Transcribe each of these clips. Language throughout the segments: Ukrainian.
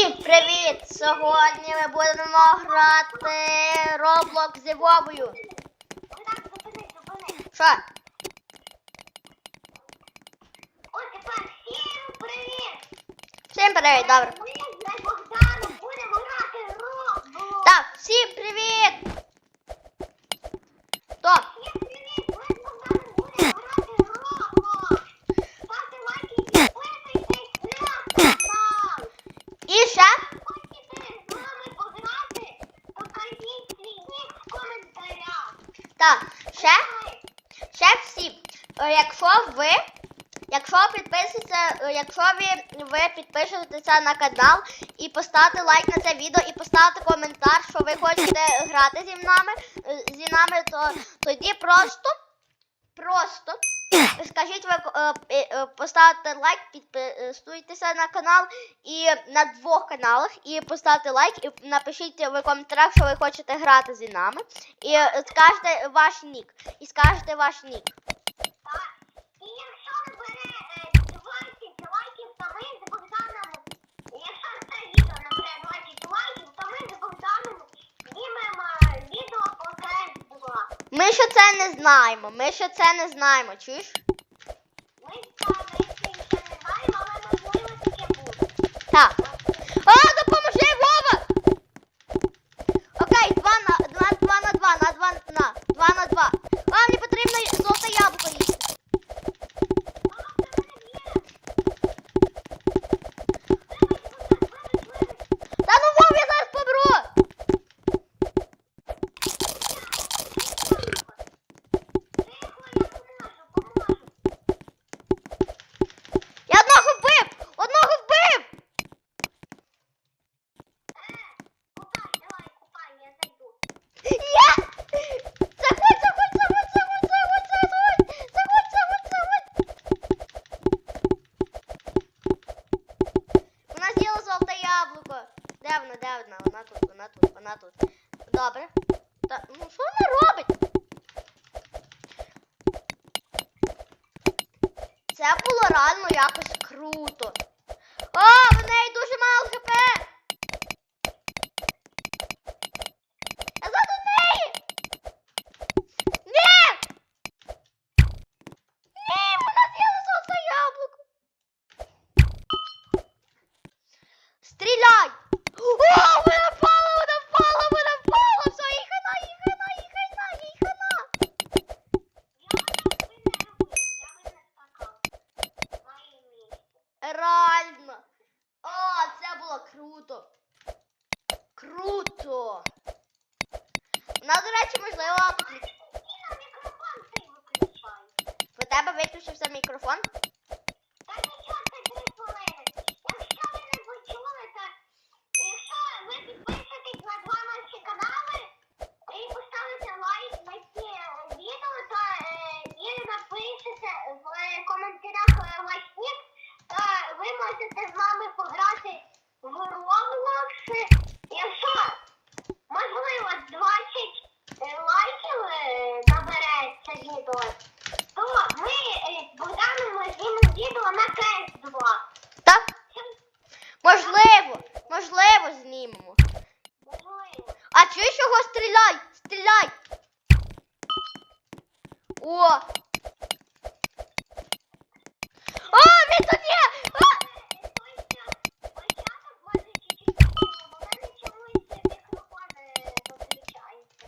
Всім привіт! Сьогодні ми будемо грати Roblox зі Вовою. Що? Ось тепер всім привіт! Всім привіт, добре. З будемо грати Роблокс. Так, всім привіт! Хто? Всім привіт! Ми з Богданом будемо грати Роблокс. Ставте лайки і підписуйтесь на канал. І ще? Хочете з нами пограти? Покажіть свій нік в коментарях. Так, ще, ще всім. Е, Якщо ви, якщо підписуєтеся, е, якщо ви, ви підпишетеся на канал і поставите лайк на це відео і поставите коментар, що ви хочете грати зі нами, е, зі нами, то тоді просто, просто скажіть ви е, е, поставте лайк, підписуйтеся на канал і на двох каналах, і поставте лайк, і напишіть в коментарях, що ви хочете грати зі нами, і скажете ваш нік, і скажете ваш нік. Так. І якщо набере е, 20 лайків, то ми з Богданом, якщо це відео набере 20 лайків, то ми з Богданом знімемо е, відео по КС2. Ми ще це не знаємо. Ми ще це не знаємо. Чуєш? Ми ще не знаємо, але можливо таке буде. Так. О, допоможи, Вова! Окей, два на два, два на два, на два на два на два. А, мені потрібно золоте яблуко їсти. А, це мене є. Вибач, вибач, вибач. Та ну Вов, я зараз помру! Тихо, я поможу, поможу. Я одного вбив! Одного вбив! Е, купай, давай, купай, я зайду. Я! Заходь, заходь, заходь, заходь, заходь, заходь! Заходь, заходь, заходь! Вона з'їла золоте яблуко. Де вона, тут, вона тут, вона тут. Добре. Та, ну що вона робить? Це було реально якось круто. О, в неї дуже мало хп! Я ззаду неї! Ні! Ні, вона з'їла золоте яблуко! Стріляй! О, вона впала, вона впала, вона впала! Все, їй хана, їй хана, їй хана, їй хана! Реально! О, це було круто! Круто! Вона, до речі, можливо, тут... В тебе виключився мікрофон? в е, то ви можете з нами пограти в Roblox. Якщо можливо 20 е, лайків е, набере це відео, то ми е, з Богданом знімемо відео на КС2. Так? Можливо, можливо, знімемо. Можливо. А чуєш його стріляй? Стріляй! О! О, він тут є! А! Початок може чуть-чуть такого, бо в мене чомусь мікрофон е, виключається.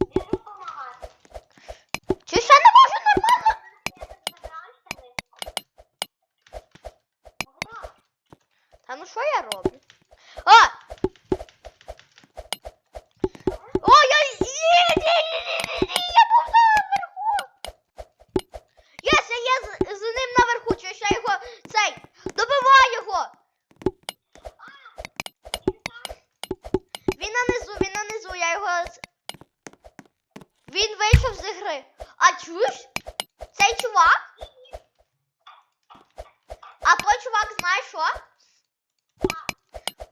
Біжу помагати. Чуєш, я не можу нормально? Я тут забралася низько. Богдан, Та ну що я роблю? О! О, я... Ні, ні, ні, ні, ні, ні, я був наверху! Єс, я є з, з ним наверху, чуєш, я його, цей, добивай його! він там Він нанизу, він нанизу, я його. з- Він вийшов з ігри. А чуєш? Цей чувак? А той чувак знає що?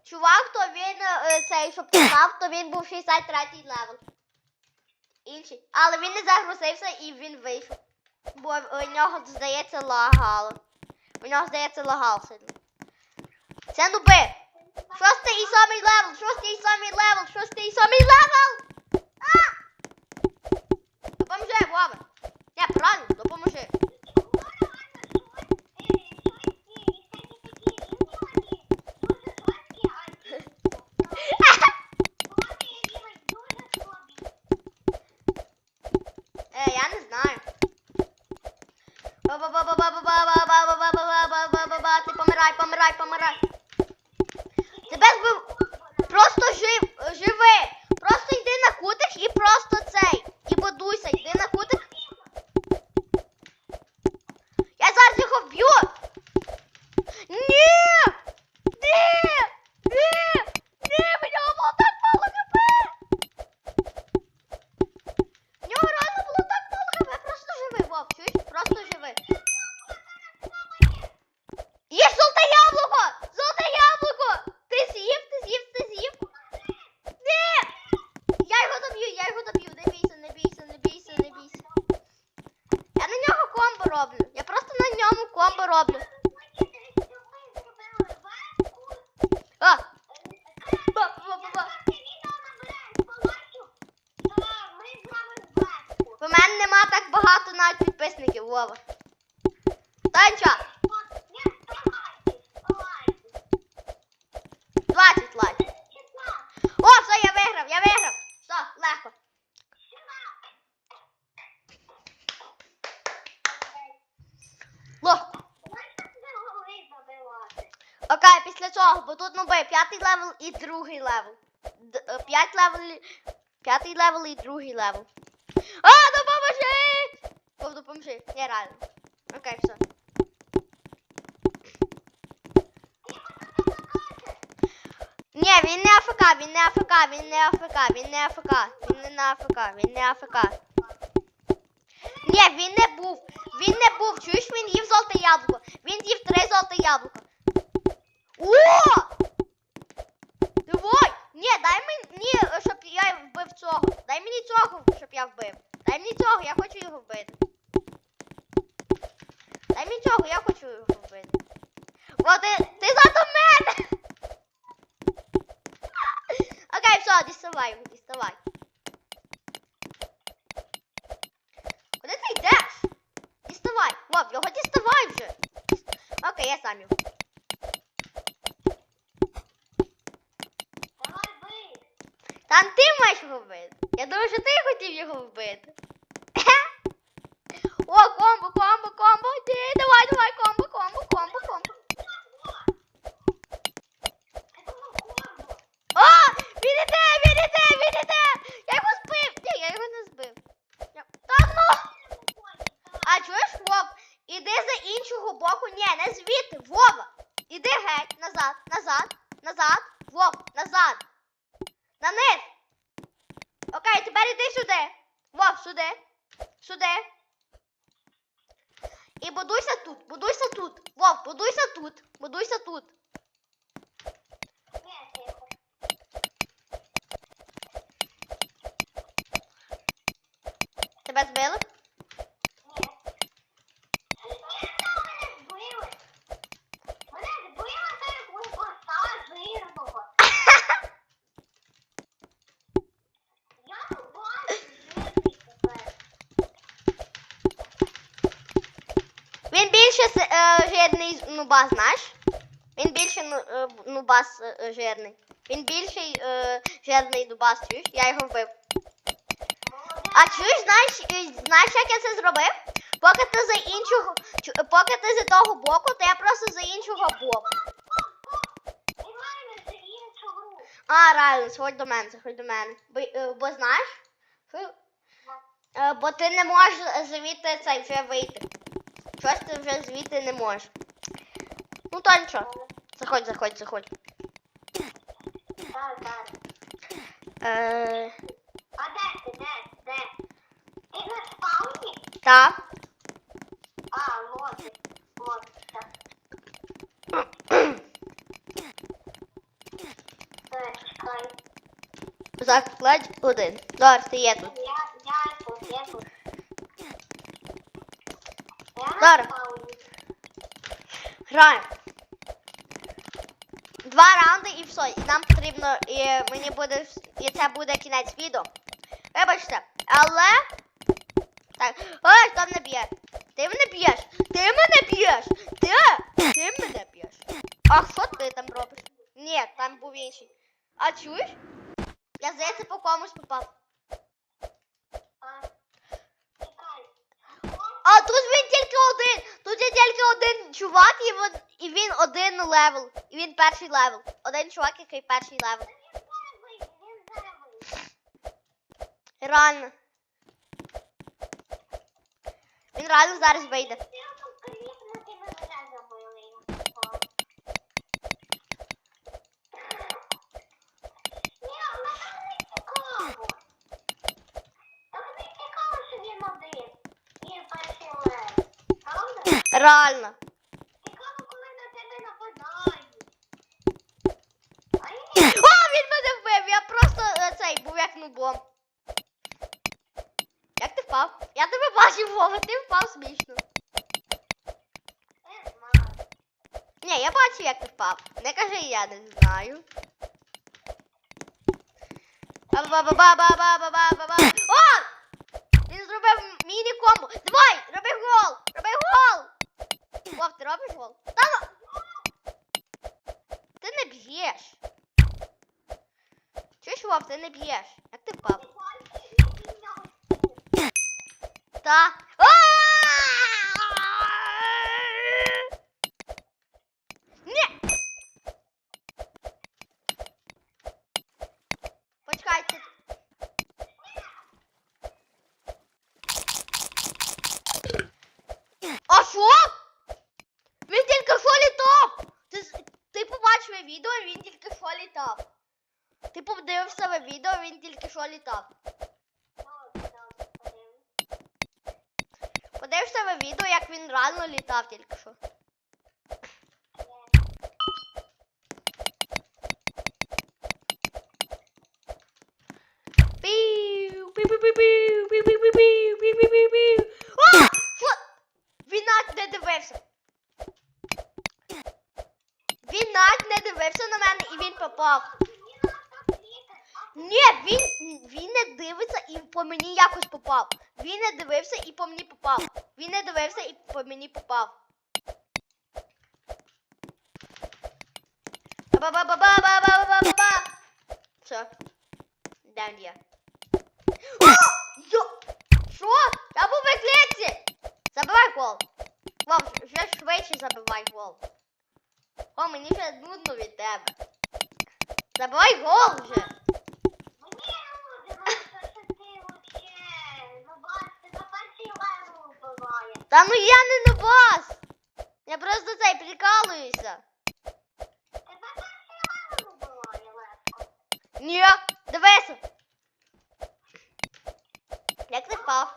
Чувак, то він е, цей, щоб ти знав, то він був 63 левел. Інший. Але він не загрузився і він вийшов. бо у нього, здається, лагало. У нього, здається, лагал сильно. Це нуби. Шостий і сьомий левел, шостий і сьомий левел, шостий і сьомий левел! 15 підписників, Вова. Танча! 20 лайків. О, все, я виграв, я виграв. Все, легко. Легко. Окей, після цього, бо тут ну, ноби п'ятий левел і другий левел. Е, п'ять левел. П'ятий левел і другий левел. А, допоможи! Вов, допоможи. Ні, реально. Окей, все. Ні, він не АФК, він не АФК, він не АФК, він не АФК, він не на АФК, він не АФК. Ні, він не був. Він не був. Чуєш, він їв золоте яблуко. Він їв три золоте яблука. О! Давай! Ні, дай мені, щоб я вбив цього. Дай мені цього, щоб я вбив. Дай мені цього, я хочу його Bye-bye. Тебе збили? Він більше е, жирний нуба, знаєш? Він більше ну, е, нубас е, жирний. Він більший жирний нубас, чуєш? Я його вбив. А чуєш, знаєш, е, знаєш, як я це зробив? Поки ти за іншого, поки ти з того боку, то я просто за іншого боку. А, реально, сходь до мене, сходь до мене. Бо, е, бо знаєш? Е, бо ти не можеш звідти цей вже вийти. Щось ти вже звідти не можеш. Ну то нічого. Заходь, заходь, заходь. Е, А де ти? Де? Де? Ти на та. А. Так. Так, чекай. Закладь один. Зараз ти є тут. Я, я тут, я тут. Зараз. Граємо. Два раунди і все. І нам потрібно, і мені буде, і це буде кінець відео. Вибачте, але. Так. Ой, хто мене б'є? Ти мене б'єш? Ти мене б'єш? Ти? Ти мене б'єш? А що ти там робиш? Ні, там був інший. А чуєш? Я здається по комусь попав. А тут він тільки один. Тут є тільки один чувак, і він, і він один левел. І він перший левел. Один чувак, який перший левел. Реально. Він реально зараз вийде. Реально. Я просто е, цей був як нубом. Як? Я тебе бачив, Вова, ти впав смішно. Ні, я бачу, як ти впав. Не кажи, я не знаю. Ба-ба-ба-ба-ба-ба-ба-ба-ба. О! Він зробив міні-комбо. Давай, роби гол! Роби гол! Вов, ти робиш гол? Та ну! Ти не б'єш. Чуєш, Вов, ти не б'єш. Як ти впав? Ти бачиш, який в нього стиль? Та. Ні. Почекайте. А що? Він тільки що літав. Ти, ти побачив відео, він тільки що літав. Ти подивився відео, він тільки що літав. Добре, добре, подивимось. Подивишся в відео, як він реально літав тільки що. Пів, пів, пів, пів, пів, пів, пів, пів, пів, пів, пів, пів. А! Що? Він навіть не дивився. Не дивився на мене і він попав. Мені надо так лікар, а Ні, він, він не дивиться і по мені якось попав. Він не дивився і по мені попав. Він не дивився і по мені попав. Ба-ба-ба-ба-ба-ба-ба-ба. Все. Де він? О! Йо! Що? Я був в екліпсі! Забивай гол. Вов, вже швидше забивай гол. О, мені вже нудно від тебе. Забивай гол вже. мені люди, ну що ж ти вообще, ну бачите, на перший левел вбиває. Та ну я не на вас. Я просто цей прикалуюся. Ні, дивися. Як ти впав?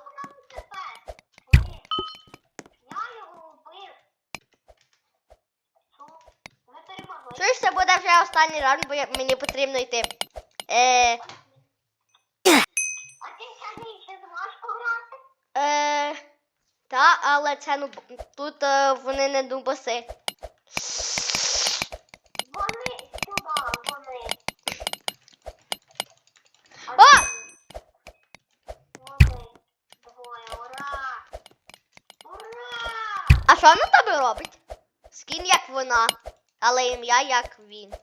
Чуєш, це буде вже останній раунд, бо мені потрібно йти. Е, А ти сьогодні ще зможеш пограти? е, та, але це ну тут е, вони не дубаси. Вони сюди, вони. О! Вони. Двоє, ура! Ура! А що на тебе робить? Скін як вона, але ім'я як він.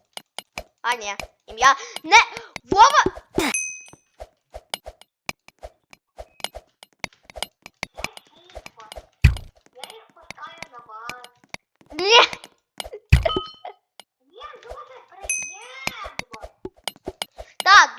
А ні, ім'я не. Вова! Я тихо. Я їх пускаю на вас. Ні! Є дуже приємно. Так, дуже. Ти давай, А! Та ну, ви там на відео подивіться, це зайчика. Рижачка просто. Ти бачиш, як я? Що? Я,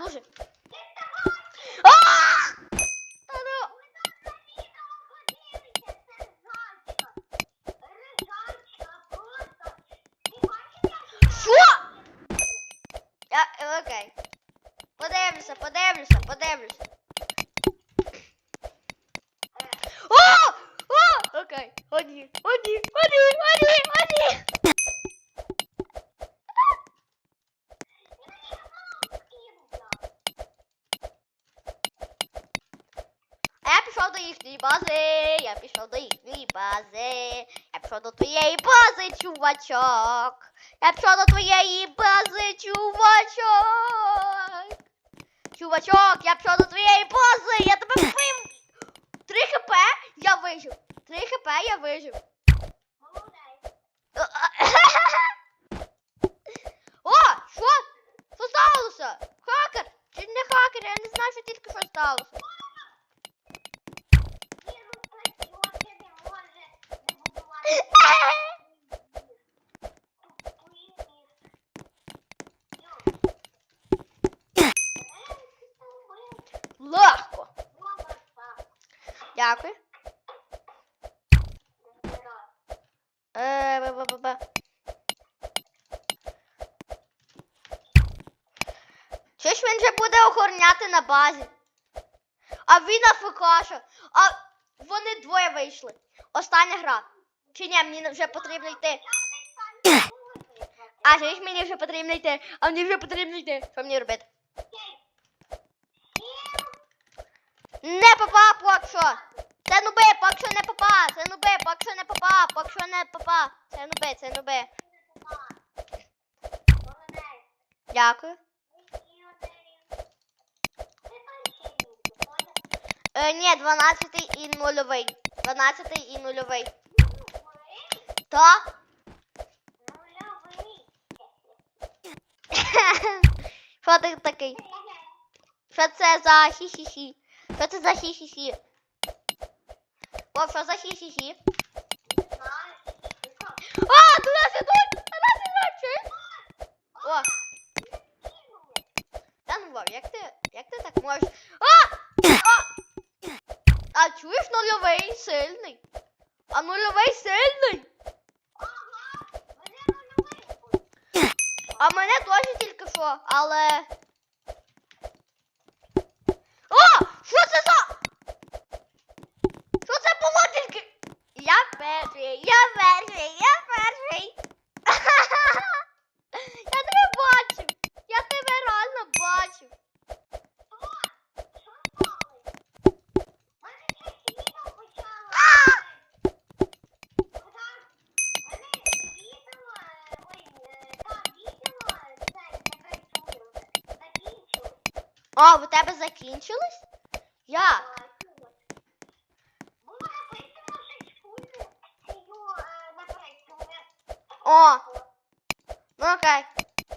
е, окей. Подивлюся, подивлюся, подивлюся. О! О! Окей. Одні, одні, одні, одні, одні. А я пішов до їхньої бази. Я пішов до їхньої бази. пішов до твоєї бази, чувачок. Я пішов до твоєї бази, чувачок. Чувачок, я пішов до твоєї бази, я тебе вбив. Три хп, я вижив. Три хп, я вижив. О, що? Що сталося? Хакер? Чи не хакер? Я не знаю, що тільки що сталося. Ні, ну працювати не може Легко. Дякую. Е, бе-бе-бе-бе. Чи ж він вже буде охороняти на базі? А він АФКша. А вони двоє вийшли. Остання гра. Чи ні, мені вже потрібно йти. А ж мені вже потрібно йти. А мені вже потрібно йти. Що мені робити? Не попа, поки що. Це нуби, поки що не попа. Це нуби, поки що не попа. Поки що не попа. Це нуби, це нуби. Дякую. Е, ні, 12 і нульовий. 12 і нульовий. Та? Що ти такий? Що це за хі-хі-хі? Що це за хі-хі-хі? О, що за хі-хі-хі? А, до нас ідуть! До чуєш? О, та ну Вов, як ти, як ти так можеш? А! А! А чуєш нульовий сильний? А нульовий сильний? А мене теж тільки що, але. О! Що це за? Що це було тільки? Я перший, я перший, я перший. Я тебе бачив. Я тебе реально бачив. А, у закінчилось? Як? О, ну окей.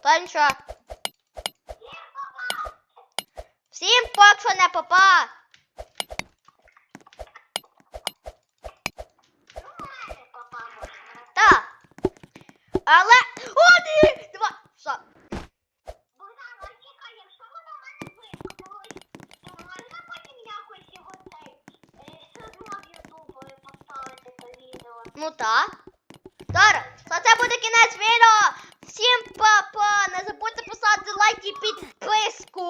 То нічого. Всім поки що не попа. Але. О, ні! Два. Що? Богдан, а чекай, якщо воно в мене вискочилось, то можна потім якось його цей е, все одно в Ютуб е, поставити це відео? Ну так. Добре, це буде кінець відео. Всім па-па! Не забудьте поставити лайк і підписку.